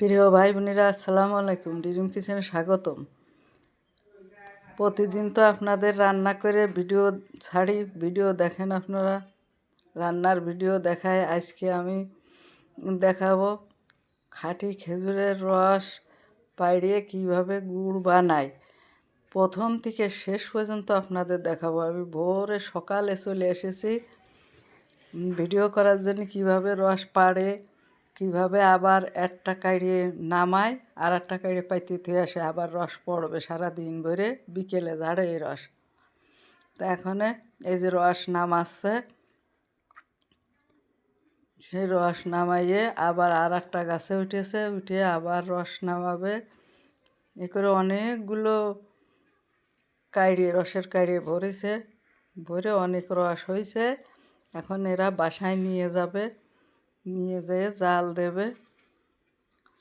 প্রিয় ভাই বোনেরা আসসালামু আলাইকুম। ডিরিম কিচেনে স্বাগতম। প্রতিদিন তো আপনাদের রান্না করে ভিডিও ছাড়ি, ভিডিও দেখেন আপনারা। রান্নার ভিডিও দেখায় আজকে আমি দেখাবো খাঁটি খেজুরের রস পাইড়িয়ে কীভাবে গুড় বানাই প্রথম থেকে শেষ পর্যন্ত আপনাদের দেখাবো। আমি ভোরে সকালে চলে এসেছি। ভিডিও করার জন্য কীভাবে রস পাড়ে কীভাবে আবার একটা কাড়িয়ে নামায় আর একটা কাড়িয়ে পাইতে থুয়ে আসে, আবার রস পড়বে সারা দিন ভরে বিকেলে ঝাড়ে এই রস। তা এখানে এই যে রস নামাচ্ছে, সেই রস নামাইয়ে আবার আর একটা গাছে উঠেছে, উঠে আবার রস নামাবে। এ করে অনেকগুলো কাইড়িয়ে রসের কাইড়িয়ে ভরেছে, ভরে অনেক রস হয়েছে এখন এরা বাসায় নিয়ে যাবে। নিয়ে যেয়ে জাল দেবে।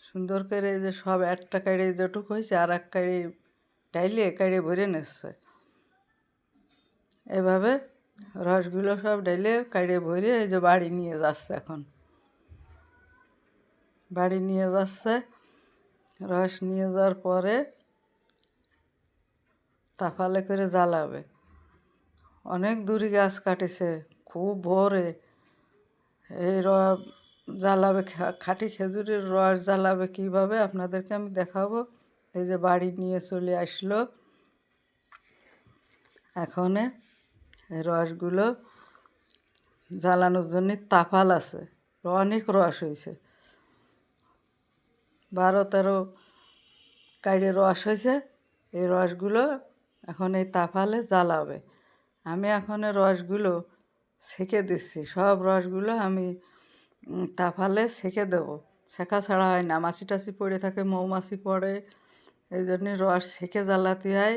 সুন্দর করে এই যে সব একটা কাড়ে যেটুক হয়েছে আর এক কাড়ি ডাইলে কাড়ি ভরে নিচ্ছে। এভাবে রসগুলো সব ডাইলে কাড়ি ভরে এই যে বাড়ি নিয়ে যাচ্ছে এখন। বাড়ি নিয়ে যাচ্ছে, রস নিয়ে যাওয়ার পরে তাফালে করে জ্বালাবে। অনেক দূরে গাছ কাটেছে, খুব ভোরে। এই র, জ্বালাবে খাঁটি খেজুরের রস জ্বালাবে কীভাবে? আপনাদেরকে আমি দেখাবো। এই যে বাড়ি নিয়ে চলে আসলো। এখনে এই রসগুলো জ্বালানোর জন্য তাফাল আছে। অনেক রস হয়েছে। বারো, তেরো কাইড়ে রস হয়েছে। এই রসগুলো এখন এই তাফালে জ্বালাবে। আমি এখন রসগুলো সেকে দিচ্ছি সব রসগুলো আমি তাফালে সেকে দেবো। শেখা ছাড়া হয় না মাছি টাছি পড়ে থাকে, মৌমাছি পড়ে, এই জন্যে রস সেকে জ্বালাতে হয়,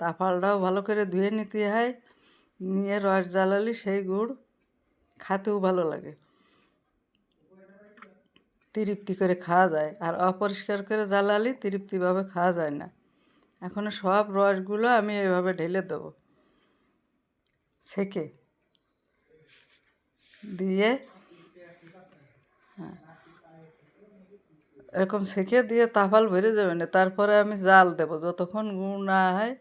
তাফালটাও ভালো করে ধুয়ে নিতে হয়, নিয়ে রস জ্বালালে সেই গুড় খাতেও ভালো লাগে। তৃপ্তি করে খাওয়া যায়, আর অপরিষ্কার করে জ্বালালে তৃপ্তিভাবে খাওয়া যায় না। এখন সব রসগুলো আমি এইভাবে ঢেলে দেবো, সেকে। দিয়ে হ্যাঁ এরকম সেকে দিয়ে তাফাল ভরে যাবে না। তারপরে আমি জাল দেবো। যতক্ষণ গুড় না হয়,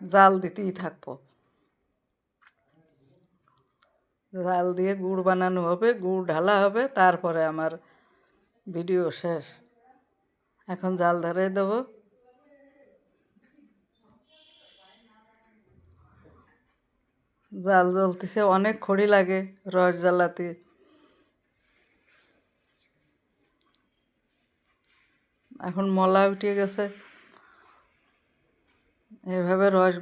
জাল দিতেই থাকব। জাল দিয়ে গুড় বানানো হবে, গুড় ঢালা হবে, তারপরে আমার ভিডিও শেষ। এখন জাল ধরে দেবো। জাল জ্বলতেছে, অনেক খড়ি লাগে রস জ্বালাতে। এখন মলা উঠে গেছে। এভাবে রস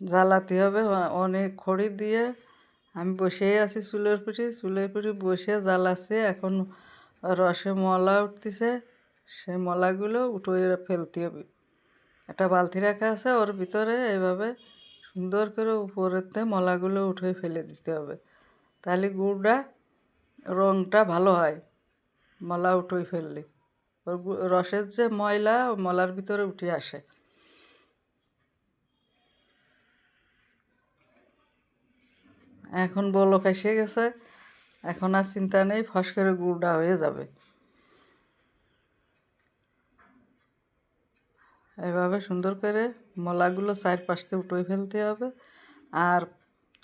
জ্বালাতে হবে অনেক খড়ি দিয়ে। আমি বসেই আছি চুলের পিঠে চুলের পিঠে বসে জ্বালাচ্ছে, এখন রসে মলা উঠতেছে। সেই মলাগুলো উঠোয় ফেলতে হবে। একটা বালতি রাখা আছে ওর ভিতরে এইভাবে সুন্দর করে উপরেতে মলাগুলো উঠে ফেলে দিতে হবে। তাহলে গুড়টা রঙটা ভালো হয়, মলা উঠে ফেললে। রসের যে ময়লা মলার ভিতরে উঠে আসে। এখন বলক এসে গেছে, এখন আর চিন্তা নেই, ফস করে গুড়টা হয়ে যাবে। এভাবে সুন্দর করে মলাগুলো চারপাশতে উঠোয় ফেলতে হবে আর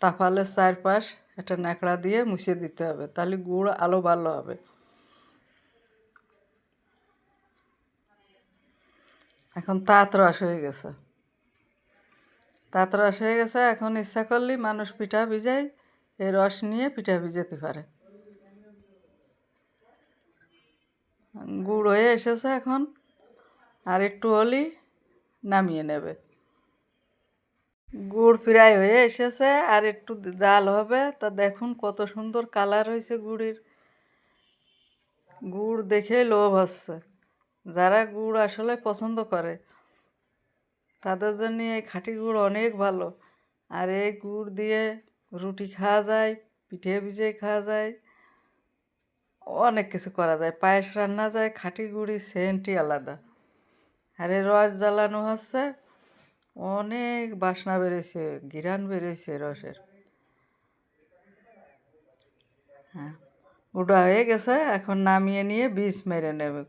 তাফালের চারপাশ একটা ন্যাকড়া দিয়ে মুছিয়ে দিতে হবে, তাহলে গুড় আলো ভালো হবে। এখন তাঁত রস হয়ে গেছে। তাঁত রস হয়ে গেছে, এখন ইচ্ছা করলেই মানুষ পিঠা ভিজায় এই রস নিয়ে পিঠা ভিজাতে পারে। গুড় হয়ে এসেছে এখন, আর একটু হলেই নামিয়ে নেবে। গুড় প্রায় হয়ে এসেছে আর একটু জাল হবে। তা দেখুন কত সুন্দর কালার হয়েছে গুড়ের। গুড় দেখে লোভ হচ্ছে। যারা গুড় আসলে পছন্দ করে, তাদের জন্য এই খাঁটি গুড় অনেক ভালো। আর এই গুড় দিয়ে রুটি খাওয়া যায়, পিঠে ভিজে খাওয়া যায়, অনেক কিছু করা যায়। পায়েস রান্না যায়, খাঁটি গুড়ি, সেন্টই আলাদা। আর রস জ্বালানো হচ্ছে। অনেক বাসনা বেরোইছে ঘিরান বেরোইছে রসের। হ্যাঁ গুঁড়া হয়ে গেছে, এখন নামিয়ে নিয়ে বীজ মেরে নেবে।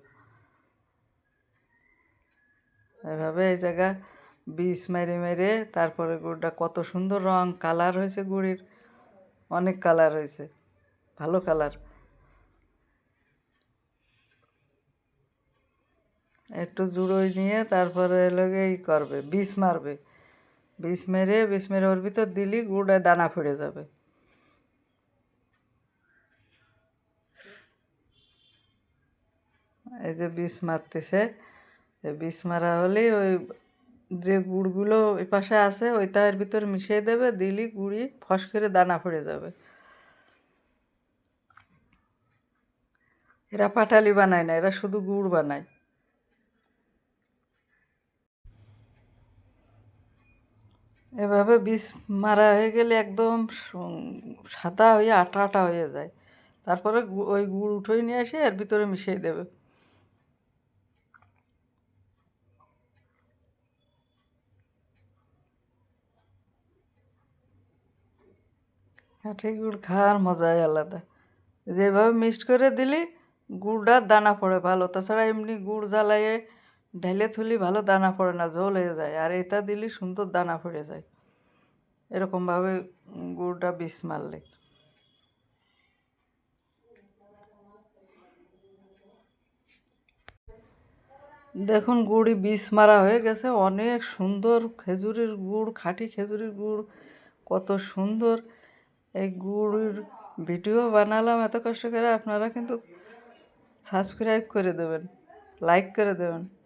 এভাবে এই জায়গা বীজ মেরে মেরে, তারপরে গুড়টা কত সুন্দর রং, কালার হয়েছে গুড়ির। অনেক কালার হয়েছে, ভালো কালার। একটু জুড়োই নিয়ে তারপরে এলোকে ই করবে, বিষ মারবে। বিষ মেরে বিষ মেরে ওর ভিতর দিলি, গুড়ে দানা ফুড়ে যাবে। এই যে বিষ মারতেছে বিষ মারা হলেই ওই যে গুড়গুলো ওই পাশে আছে, ওইটা এর ভিতর মিশিয়ে দেবে, দিলি, গুড়ি, ফস করে দানা পড়ে যাবে। এরা পাটালি বানায় না, এরা শুধু গুড় বানায়। এভাবে বিষ মারা হয়ে গেলে একদম সাদা হয়ে আটা আটা হয়ে যায়। তারপরে ওই গুড় উঠোই নিয়ে এসে এর ভিতরে মিশিয়ে দেবে। কাঠি গুড় খাওয়ার মজাই আলাদা। যেভাবে মিক্সড করে দিলি গুড়টার দানা পড়ে ভালো। তাছাড়া এমনি গুড় জ্বালাইয়ে ঢেলে থুলি ভালো দানা পড়ে না, ঝোল হয়ে যায়। আর এটা দিলি সুন্দর দানা পড়ে যায়। এরকমভাবে গুড়টা বিষ মারলে। দেখুন, গুড়ি বিষ মারা হয়ে গেছে। অনেক সুন্দর খেজুরের গুড়, খাঁটি খেজুরের গুড়, কত সুন্দর। এই গুড়ের ভিডিও বানালাম, এত কষ্ট করে আপনারা কিন্তু সাবস্ক্রাইব করে দেবেন, লাইক করে দেবেন।